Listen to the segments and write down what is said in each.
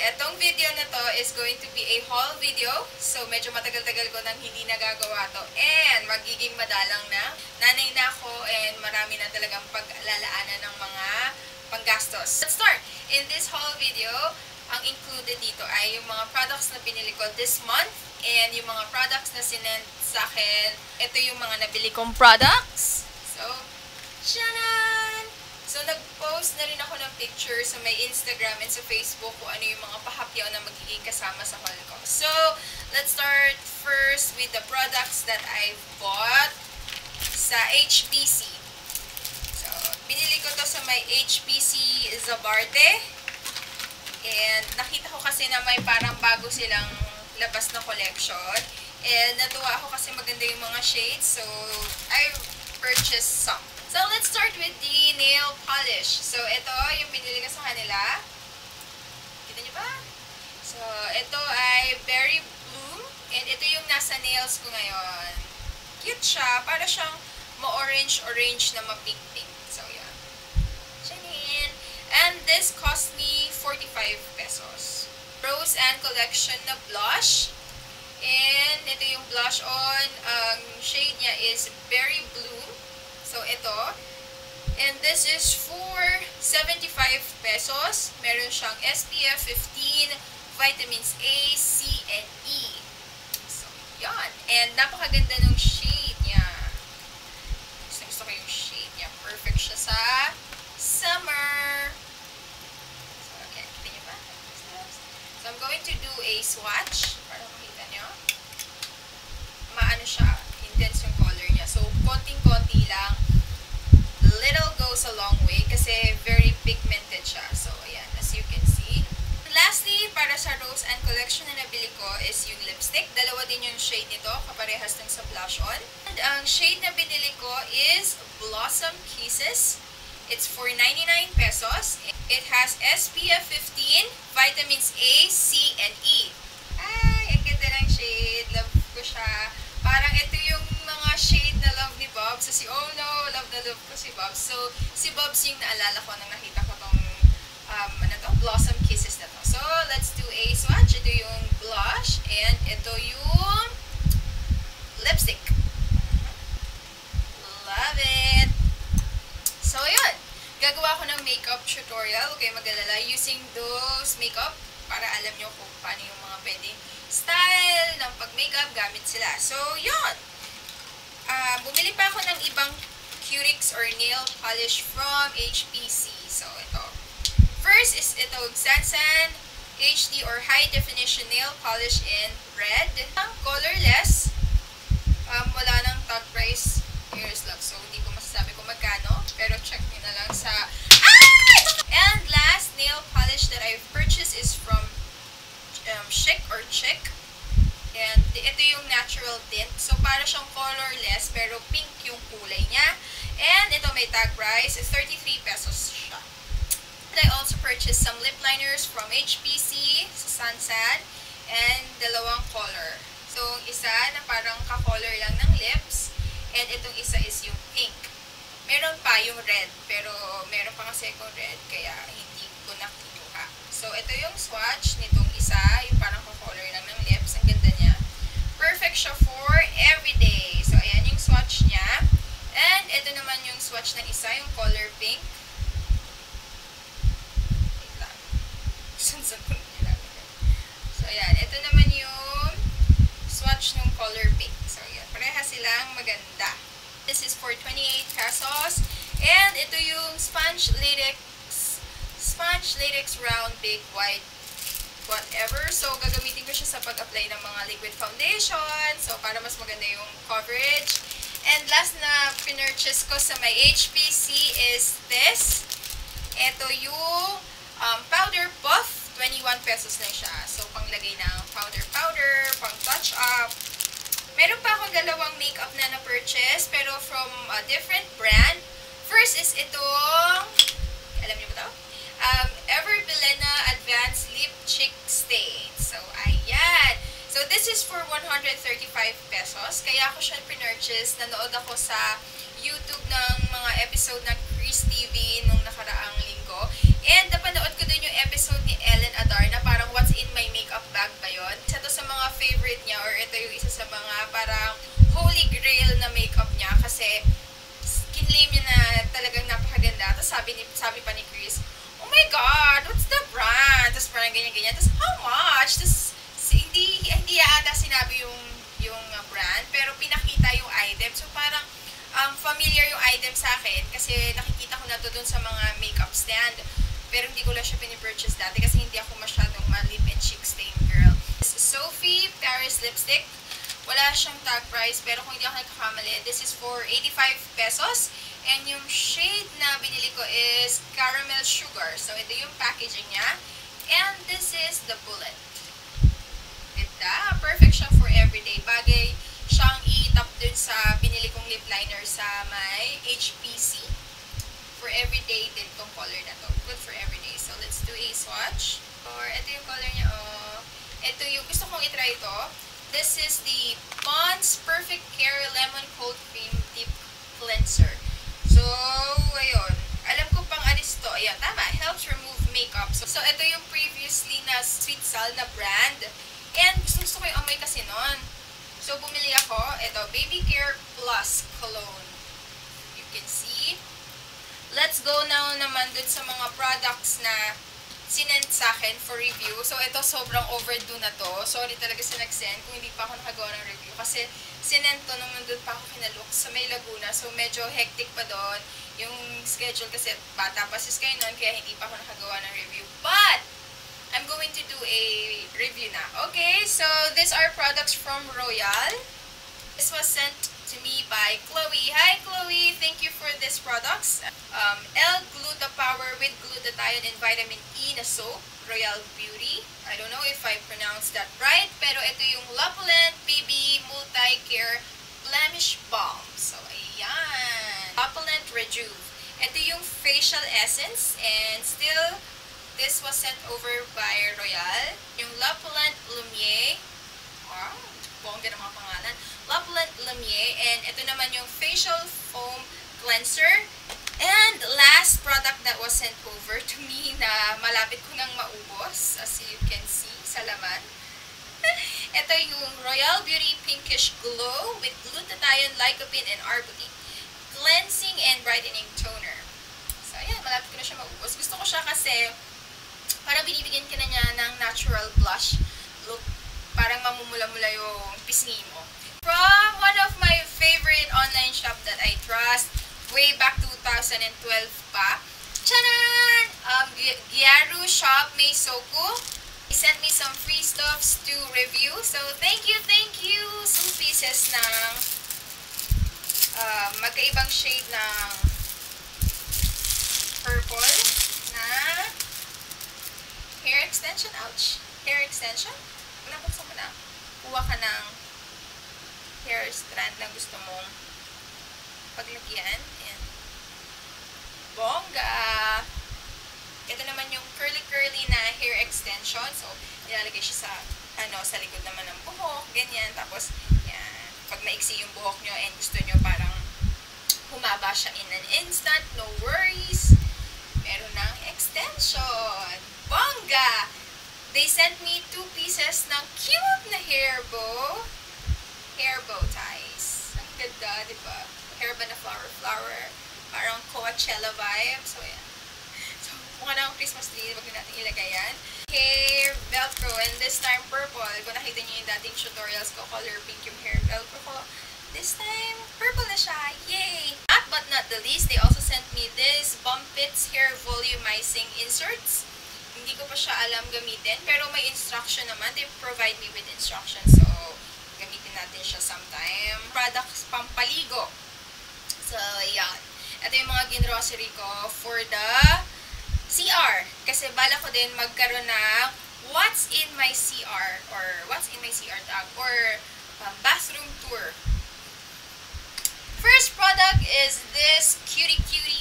Etong video na to is going to be a haul video. So, medyo matagal-tagal ko nang hindi nagagawa to. And, magiging madalang na. Nanay na ako and marami na talagang paglalaanan ng mga panggastos. Let's start! In this haul video, ang included dito ay yung mga products na binili ko this month and yung mga products na sinend sa akin. Ito yung mga nabili kong products. So, Shanan! So, nag-post na rin ako ng picture sa may Instagram and sa Facebook kung ano yung mga pahapyaw na magiging kasama sa haul ko. So, let's start first with the products that I bought sa HBC. So, binili ko to sa may HBC Zabarte. And nakita ko kasi na may parang bago silang labas na collection. And natuwa ako kasi maganda yung mga shades. So, I purchased some. So, let's start with the nail polish. So, ito yung binili ko sa kanila. Kita niyo ba? So, ito ay Berry Bloom. And ito yung nasa nails ko ngayon. Cute siya. Para siyang ma-orange-orange na ma-pink-pink. So, yan. Shanin! And this cost me 45 pesos. Rose and Collection na blush. And ito yung blush on. Ang shade niya is Berry Bloom. So, ito. And this is for 75 pesos. Meron siyang SPF 15, vitamins A, C, and E. So, yan. And napakaganda ng shade niya. Gusto, gusto ko yung shade niya. Perfect siya sa summer. So, okay. Kita niyo ba? So, I'm going to do a swatch para makita niyo. Maano siya. Intense yung color niya. So, konting-konti lang. Little goes a long way kasi very pigmented siya. So, ayan. As you can see. Lastly, para sa Rose and Collection na nabili ko is yung lipstick. Dalawa din yung shade nito. Kaparehas ng sa blush on. And ang shade na binili ko is Blossom Kisses. It's for 99 pesos. It has SPF 15, vitamins A, C, and E. Ay, ang ganda ng shade. Love ko siya. Parang ito yung na love ko si Bob. So, si Bob's yung naalala ko nang nakita ko tong um, ano to, Blossom Kisses na to. So, let's do a swatch. Ito yung blush and ito yung lipstick. Love it! So, yun. Gagawa ko ng makeup tutorial. Okay, magalala. Using those makeup para alam nyo kung paano yung mga pwedeng style ng pag-makeup gamit sila. So, yun. Uh, bumili pa ako ng ibang Curix or nail polish from HPC. So, ito. First is ito, Sansan HD or High Definition Nail Polish in Red. Colorless. Um, wala nang tag price. Here's lang. So, hindi ko masasabi kung magkano. Pero check nyo na lang sa... Ah last nail polish that I've purchased is from um, Chic or Chic. And ito yung natural tint. So, para siyang colorless, pero pink yung kulay niya. Tag price. is 33 pesos siya. And I also purchased some lip liners from HPC sa Sansad. And dalawang color. So, isa na parang ka-color lang ng lips. And itong isa is yung pink. Meron pa yung red, pero meron pa kasi akong red, kaya hindi ko nakinuha. So, ito yung swatch nitong isa, yung parang ka-color lang ng lips. Ang ganda niya. Perfect siya for everyday. So, ayan yung swatch niya. And, ito naman yung swatch ng isa, yung color pink. Wait lang. Nila. So, ayan. Ito naman yung swatch ng color pink. So, ayan. Pareha silang maganda. This is for 28 pesos. And ito yung sponge latex sponge latex round big white whatever. So, gagamitin ko siya sa pag-apply ng mga liquid foundation. So, para mas maganda yung coverage. And last na pinurchase ko sa my HPC is this. Ito yung um, powder puff. 21 pesos lang siya. So, panglagay ng powder powder, pang touch up, Meron pa akong dalawang makeup na na-purchase, pero from a different brand. First is itong, alam niyo ba ito? Um, Ever Belena Advanced Lip Cheek Stain. So, this is for 135 pesos. Kaya ako siya pinurchase. Nanood ako sa YouTube ng mga episode um, familiar yung item sa akin kasi nakikita ko na to dun sa mga makeup stand. Pero hindi ko lang siya pinipurchase dati kasi hindi ako masyadong ma-lip and cheek stain girl. This is Sophie Paris Lipstick. Wala siyang tag price pero kung hindi ako nagkakamali, this is for 85 pesos. And yung shade na binili ko is Caramel Sugar. So ito yung packaging niya. And this is the bullet. Ganda. Perfect siya for everyday. Bagay siyang i-top dun sa lip liner sa may HPC. For everyday din tong color na to. Good for everyday. So, let's do a swatch. Or, ito yung color niya. Oh. Ito yung, gusto kong itry ito. This is the Pond's Perfect Care Lemon Cold Cream Deep Cleanser. So, ayun. Alam ko pang anis to. Ayan, tama. Helps remove makeup. So, so ito yung previously na Sweet Sal na brand. And gusto, gusto ko yung amoy kasi nun. So, bumili ako. Ito, Baby Care Plus Cologne. You can see. Let's go now naman dun sa mga products na sinend sa akin for review. So, ito sobrang overdue na to. Sorry talaga sa nag-send kung hindi pa ako nakagawa ng review. Kasi, sinend to nung nandun pa ako kinalok sa may Laguna. So, medyo hectic pa doon yung schedule kasi bata pa sis kayo noon kaya hindi pa ako nakagawa ng review. But, I'm going to do a review now. Okay, so these are products from Royal. This was sent to me by Chloe. Hi Chloe, thank you for these products. Um, L-Gluta-Power with glutathione and vitamin E na soap. Royal Beauty. I don't know if I pronounced that right, pero ito yung Lapulent BB Multi-Care Blemish Balm. So, ayan. Lapulent Rejuve. Ito yung facial essence and still This was sent over by Royal. Yung La Plante Lumiere. Wow, bongga ng mga pangalan. La Plante Lumiere. And ito naman yung Facial Foam Cleanser. And last product that was sent over to me na malapit ko nang maubos. As you can see sa laman. ito yung Royal Beauty Pinkish Glow with glutathione, lycopene, and arbutin. Cleansing and brightening toner. So, ayan, malapit ko na siya maubos. Gusto ko siya kasi para binibigyan ka na niya ng natural blush look. Parang mamumula-mula yung pisngi mo. From one of my favorite online shop that I trust, way back 2012 pa. Charan! Um, Gyaru Shop Meisoku. He sent me some free stuffs to review. So, thank you, thank you! Some pieces ng uh, magkaibang shade ng purple na hair extension. Ouch! Hair extension? Wala buksan mo na. Kuha ka ng hair strand na gusto mong paglagyan. Ayan. Bongga! Ito naman yung curly-curly na hair extension. So, nilalagay siya sa, ano, sa likod naman ng buhok. Ganyan. Tapos, yan. Pag maiksi yung buhok nyo and gusto nyo parang humaba siya in an instant, no worries. Meron ng extension. Bongga! They sent me two pieces ng cute na hair bow. Hair bow ties. Ang ganda, di ba? Hair ba na flower-flower. Parang Coachella vibe. So, yan. So, mukha na ang Christmas tree. Wag na natin ilagay yan. Hair velcro. And this time, purple. Kung nakita niyo yung dating tutorials ko, color pink yung hair velcro ko. This time, purple na siya. Yay! Last but not the least, they also sent me this Bumpits Hair Volumizing Inserts. Hindi ko pa siya alam gamitin, pero may instruction naman. They provide me with instruction. So, gamitin natin siya sometime. Products pampaligo. So, yan. Ito yung mga ginrocery ko for the CR. Kasi bala ko din magkaroon ng what's in my CR or what's in my CR tag or um, bathroom tour. First product is this Cutie Cutie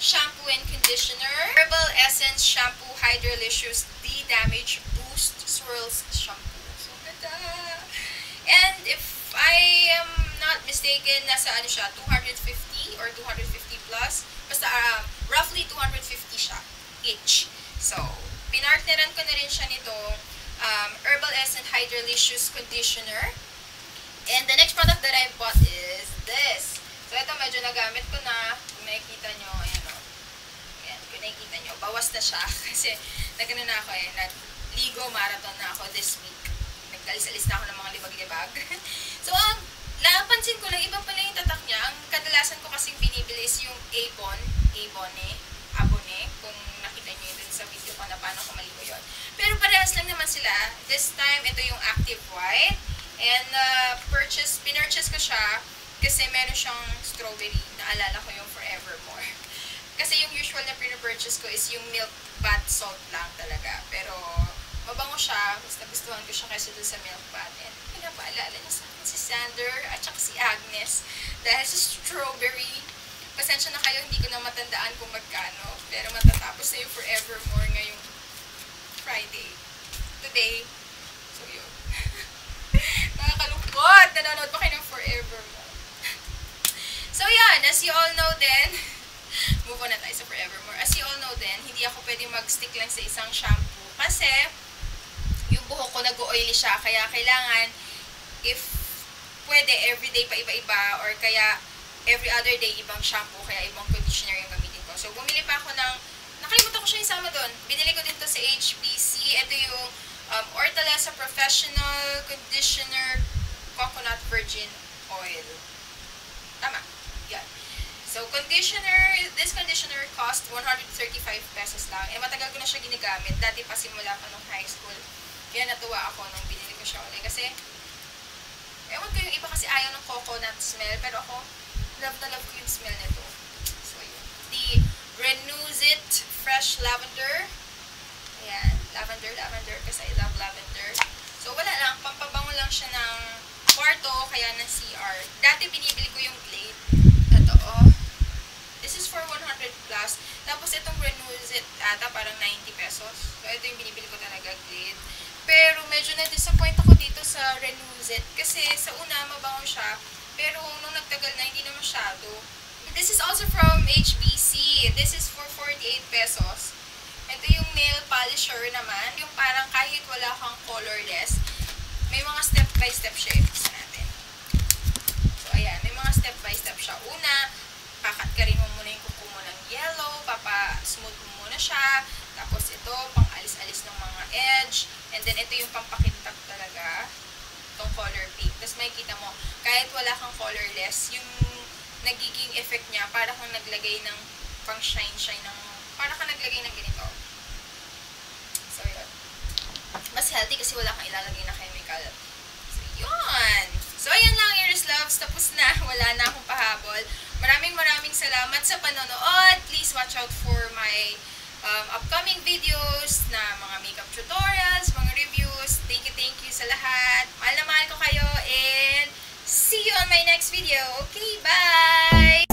shampoo and conditioner. Herbal Essence Shampoo Hydrolicious De-Damage Boost Swirls Shampoo. So, ganda! And if I am not mistaken, nasa ano siya, 250 or 250 plus. Basta uh, roughly 250 siya. each. So, pinartneran ko na rin siya nitong um, Herbal Essence Hydrolicious Conditioner. And the next product that I bought is this. So, ito medyo nagamit ko na. Kung nakikita nyo, ayan nakikita nyo, bawas na siya. Kasi, nagano na ako eh, nag-ligo marathon na ako this week. Nagkalis-alis na ako ng mga libag-libag. so, ang napansin ko lang, iba pala yung tatak niya. Ang kadalasan ko kasing binibili is yung Avon, Avone, Abone, kung nakita nyo yun sa video ko na paano ko maligo yun. Pero parehas lang naman sila. This time, ito yung Active White. And, uh, purchase, pinurchase ko siya kasi meron siyang strawberry. Naalala ko yung. Kasi yung usual na pinapurchase ko is yung milk bath salt lang talaga. Pero, mabango siya. Mas nagustuhan ko siya kasi dun sa milk bath. And, pinapaalala niya sa akin si Sander at saka si Agnes. Dahil sa strawberry, pasensya na kayo, hindi ko na matandaan kung magkano. Pero matatapos na yung Forevermore ngayong Friday. Today. So, yun. Nakakalungkot! Nanonood pa kayo ng Forevermore. so, yan. As you all know then, move on na tayo sa Forevermore. As you all know then, hindi ako pwede mag-stick lang sa isang shampoo. Kasi, yung buhok ko nag-oily siya. Kaya kailangan, if pwede, everyday pa iba-iba, or kaya every other day, ibang shampoo, kaya ibang conditioner yung gamitin ko. So, bumili pa ako ng, nakalimutan ko siya isama doon. Binili ko dito sa HBC. Ito yung um, Ortalesa Professional Conditioner Coconut Virgin Oil. Tama. So, conditioner, this conditioner cost 135 pesos lang. Eh, matagal ko na siya ginagamit. Dati pa simula pa nung high school. Kaya natuwa ako nung binili ko siya ulit. Kasi, ewan ko yung iba kasi ayaw ng coconut smell. Pero ako, love na love ko yung smell nito. So, yun. The Renuzit Fresh Lavender. Ayan. Lavender, lavender. Kasi I love lavender. So, wala lang. Pampabango lang siya ng kwarto, kaya ng CR. Dati binibili ko yung Glade. Ito, oh. This is for 100 plus. Tapos itong Renuzit, ata parang 90 pesos. So, ito yung binibili ko talaga, Glade. Pero medyo na-disappoint ako dito sa Renuzit. Kasi sa una, mabango siya. Pero nung nagtagal na, hindi na masyado. This is also from HBC. This is for 48 pesos. Ito yung nail polisher naman. Yung parang kahit wala kang colorless, may mga step-by-step siya. Gusto natin. So, ayan. May mga step-by-step siya. Una, pakat ka rin mo muna yung kuko mo ng yellow. Papa-smooth mo muna siya. Tapos ito, pang-alis-alis ng mga edge. And then, ito yung pampakintab talaga. Itong color pink. Tapos makikita mo, kahit wala kang colorless, yung nagiging effect niya, para kang naglagay ng pang-shine-shine ng, para kang naglagay ng ganito. So, yun. Mas healthy kasi wala kang ilalagay na chemical. So, yun. So, ayan lang, Iris Loves. Tapos na. Wala na akong pahabol. Maraming maraming salamat sa panonood. Please watch out for my um, upcoming videos na mga makeup tutorials, mga reviews. Thank you, thank you sa lahat. Mahal na mahal ko kayo and see you on my next video. Okay, bye!